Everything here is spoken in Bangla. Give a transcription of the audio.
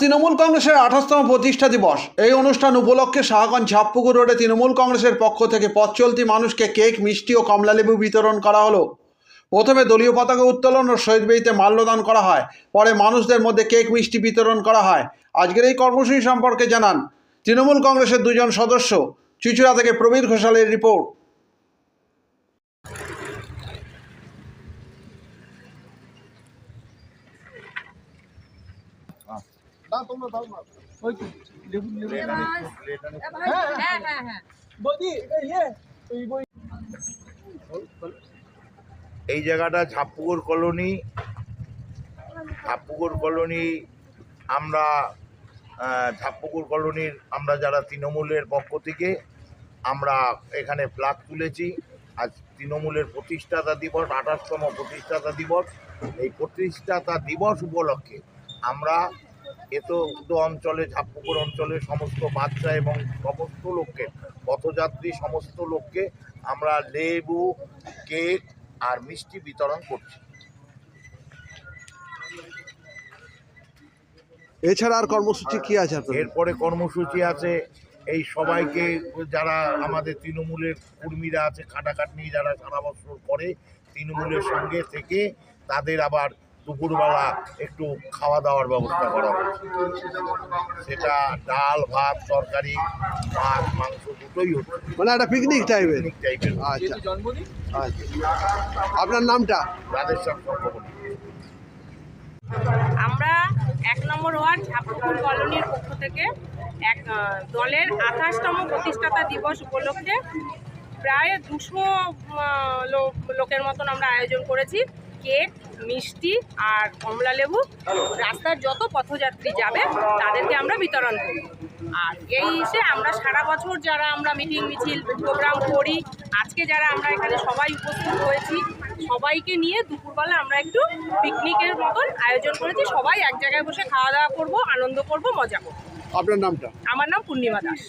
তৃণমূল কংগ্রেসের আঠাশতম প্রতিষ্ঠা দিবস। এই অনুষ্ঠান উপলক্ষে শাহগঞ্জ ঝাপপুকুর রোডে তৃণমূল কংগ্রেসের পক্ষ থেকে পথ মানুষকে কেক, মিষ্টি ও কমলালেবু বিতরণ করা হলো। প্রথমে দলীয় পতাকা উত্তোলন ও শহীদ মাল্যদান করা হয়। পরে মানুষদের মধ্যে কেক, মিষ্টি বিতরণ করা হয়। আজকের এই কর্মসূচি সম্পর্কে জানান তৃণমূল কংগ্রেসের দুজন সদস্য। চুচুড়া থেকে প্রবীর ঘোষালের রিপোর্ট। হ্যাঁ হ্যাঁ হ্যাঁ এই জায়গাটা ঝাপুকুর কলোনি। ঝাপুকুর কলোনি আমরা ঝাপুকুর কলোনির আমরা যারা তৃণমূলের পক্ষ থেকে আমরা এখানে ফ্ল্যাগ তুলেছি। আজ তৃণমূলের প্রতিষ্ঠাতা দিবস আঠাশতম প্রতিষ্ঠাতা দিবস। এই প্রতিষ্ঠাতা দিবস উপলক্ষে আমরা এত অঞ্চলে ঝাপুকুর অঞ্চলের সমস্ত বাচ্চা এবং সমস্ত লোককে পথযাত্রী সমস্ত লোককে আমরা লেবু কেক আর মিষ্টি বিতরণ করছি। এছাড়া আর কর্মসূচি কি আছে এরপরে কর্মসূচি আছে এই সবাইকে যারা আমাদের তৃণমূলের কর্মীরা আছে খাটাখাটনি যারা সারা বছর করে তৃণমূলের সঙ্গে থেকে তাদের আবার দুপুরবেলা একটু খাওয়া দাওয়ার ব্যবস্থা করা সেটা ডাল ভাত তরকারি মাছ মাংস দুটোই হচ্ছে। মানে একটা পিকনিক টাইপের টাইপের আচ্ছা। আচ্ছা। আপনার নামটা? চক্রবর্তী। আমরা এক নম্বর ওয়ার্ড ঝাপুকুর কলোনির পক্ষ থেকে এক দলের আঠাশতম প্রতিষ্ঠাতা দিবস উপলক্ষে প্রায় দুশো লোকের মতন আমরা আয়োজন করেছি। কেক মিষ্টি আর কমলা লেবু। রাস্তার যত পথযাত্রী যাবে তাদেরকে আমরা বিতরণ করি। আর এই এসে আমরা সারা বছর যারা আমরা মিটিং মিছিল প্রোগ্রাম করি আজকে যারা আমরা এখানে সবাই উপস্থিত হয়েছি সবাইকে নিয়ে দুপুরবেলা আমরা একটু পিকনিকের মতন আয়োজন করেছি। সবাই এক জায়গায় বসে খাওয়া দাওয়া করব আনন্দ করব মজা করব। আপনার নামটা? আমার নাম পূর্ণিমা দাস।